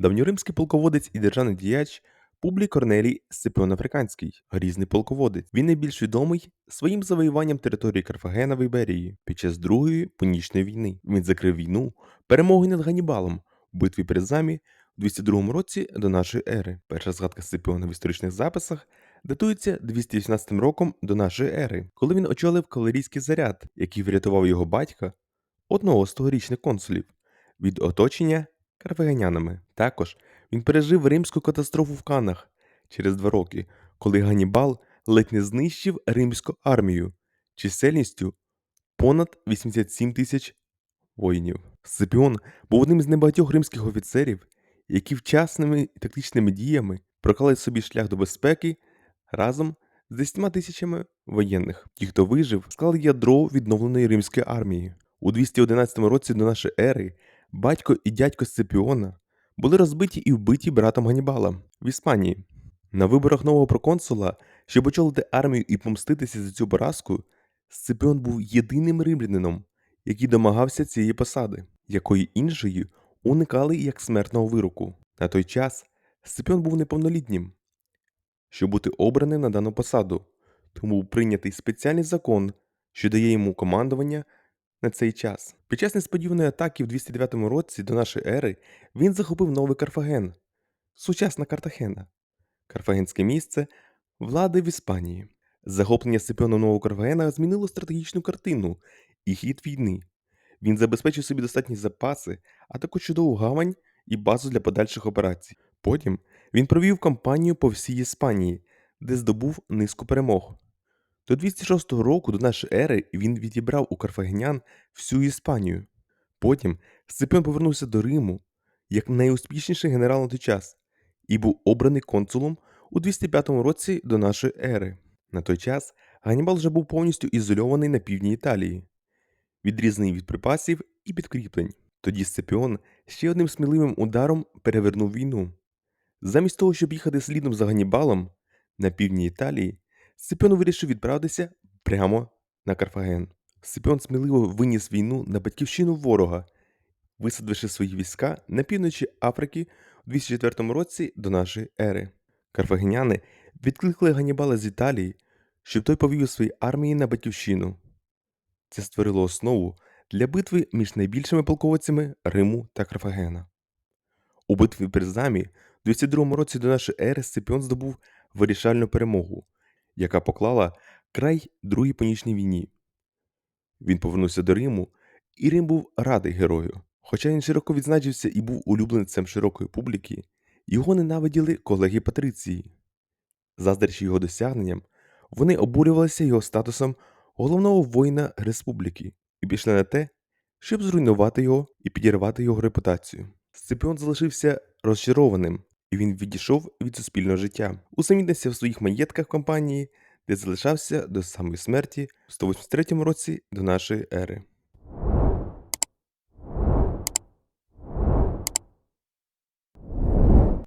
Давньоримський полководець і державний діяч Публій Корнелій Сципіон Африканський, грізний полководець. Він найбільш відомий своїм завоюванням території Карфагена в Іберії під час Другої Пунічної війни. Він закрив війну перемогою над Ганнібалом у битві при Замі у 202 році до нашої ери. Перша згадка Сципіона в історичних записах датується 218 роком до нашої ери, коли він очолив кавалерійський заряд, який врятував його батька, одного з тогорічних консулів, від оточення карфагенянами. Також він пережив римську катастрофу в Канах через два роки, коли Ганнібал ледь не знищив римську армію чисельністю понад 87 тисяч воїнів. Сципіон був одним з небагатьох римських офіцерів, які вчасними тактичними діями проклали собі шлях до безпеки разом з 10 тисячами воєнних. Ті, хто вижив, склали ядро відновленої римської армії. У 211 році до нашої ери батько і дядько Сципіона були розбиті і вбиті братом Ганнібала в Іспанії. На виборах нового проконсула, щоб очолити армію і помститися за цю поразку, Сципіон був єдиним римлянином, який домагався цієї посади, якої іншої уникали як смертного вироку. На той час Сципіон був неповнолітнім, щоб бути обраним на дану посаду, тому був прийнятий спеціальний закон, що дає йому командування на цей час. Під час несподіваної атаки в 209 році до нашої ери він захопив новий Карфаген, сучасна Картахена, карфагенське місце влади в Іспанії. Захоплення Сципіоном Нового Карфагена змінило стратегічну картину і хід війни. Він забезпечив собі достатні запаси, а також чудову гавань і базу для подальших операцій. Потім він провів кампанію по всій Іспанії, де здобув низку перемог. До 206 року до нашої ери він відібрав у карфагенян всю Іспанію. Потім Сципіон повернувся до Риму як найуспішніший генерал на той час і був обраний консулом у 205 році до нашої ери. На той час Ганнібал вже був повністю ізольований на півдні Італії, відрізаний від припасів і підкріплень. Тоді Сципіон ще одним сміливим ударом перевернув війну. Замість того, щоб їхати слідом за Ганнібалом на півдні Італії, Сципіон вирішив відправитися прямо на Карфаген. Сципіон сміливо виніс війну на батьківщину ворога, висадивши свої війська на півночі Африки у 204 році до нашої ери. Карфагеняни відкликали Ганнібала з Італії, щоб той повів свої армії на батьківщину. Це створило основу для битви між найбільшими полководцями Риму та Карфагена. У битві при Замі у 202 році до нашої ери Сципіон здобув вирішальну перемогу, яка поклала край Другій Панічній війні. Він повернувся до Риму, і Рим був радий герою. Хоча він широко відзначився і був улюбленцем широкої публіки, його ненавиділи колеги Патриції. Заздрячи його досягненням, вони обурювалися його статусом головного воїна республіки і пішли на те, щоб зруйнувати його і підірвати його репутацію. Сципіон залишився розчарованим, і він відійшов від суспільного життя, усамітнився в своїх маєтках компанії, де залишався до самої смерті в 183 році до нашої ери.